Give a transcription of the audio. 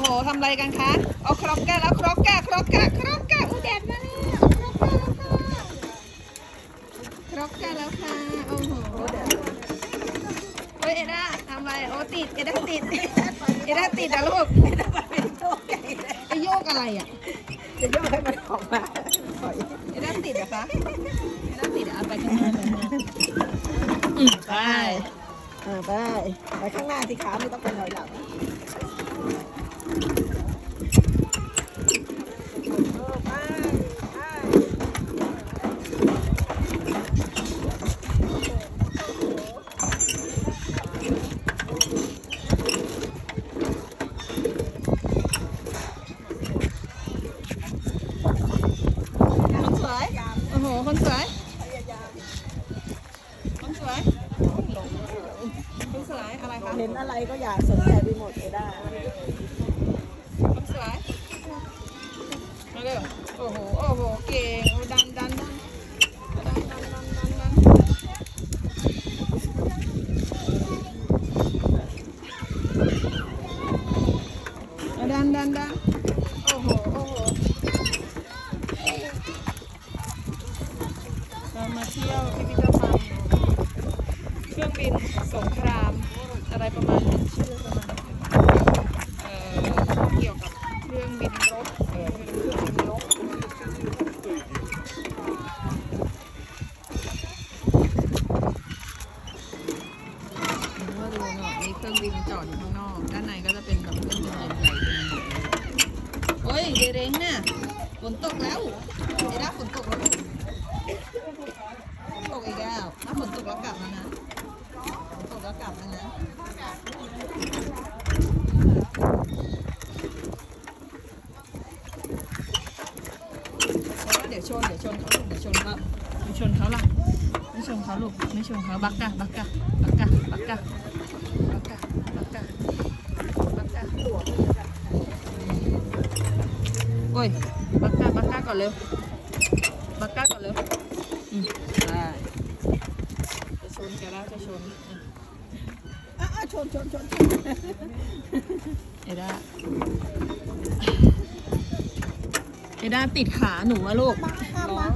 โหทำอะไรกันคะ เอาครอกแก้แล้วครอกแก้ครอกแก้ครอกแก้อู้แดดมาแล้วครอกแก้แล้วค่ะครอกแก้แล้วค่ะ โอ้โหเฮ้ยเอด้าทำอะไร โอ้ติด เอด้าติด เอด้าติดอะลูกไม่ได้าเป็นโชคใหญ่เลยไอโยกอะไรอะจะย่อให้มันออกมาถอเอด้าติดเหรอคะ เอด้าติดอะเอาไปข้างหน้าเลยนะอืมไปอ่าไป ไปข้างหน้าสิขาไม่ต้องไปถอยหลังเออไปไป คนสวยโอ้โหคนสวย คนสวย คนสวยอะไรคะ เห็นอะไรก็อยากสนใจไปหมดเลยได้คนสวย มาเร็วโอ้โห โอ้โห เก่งดันดันดันดันดันดันดันดันดันดันดันโอ้โห โอ้โหเรามาเที่ยวพิพิธภัณฑ์เครื่องบินสงคราม อะไรประมาณนี้ชื่อประมาณนี้เอ่อเกี่ยวกับเครื่องบินรบเออเครื่องบินรบมาดูหน่อยมีเค รื่องบินจอดอยู่ข้างนอก ด้านในก็จะเป็นแบบเครื่องบินใหญ่ๆเต็มไปหมดเลยโอ้ยเดเรงน่ะฝนตกแล้วเดี๋ยวฝนตกแล้วลูกตกอีกแล้วถ้าฝนตกแล้วกลับแล้วนะฝนตกแล้วกลับแล้วนะเดี๋ยวชนเดี๋ยวชนเขาลูกเดี๋ยวชนเขาไม่ชนเขาล่ะไม่ชนเขาลูกไม่ชนเขาบักกะบักกะบักกะบักกะบักกะบักกะบักกะ โอ้ยบักกะบักกะก่อนเร็วบักกะก่อนเร็วอืมได้จะชนแกแล้วจะชนอะอะอะชนชนชนชนเอด้าเอด้าติดขาหนูอะลูกมาข้ามมา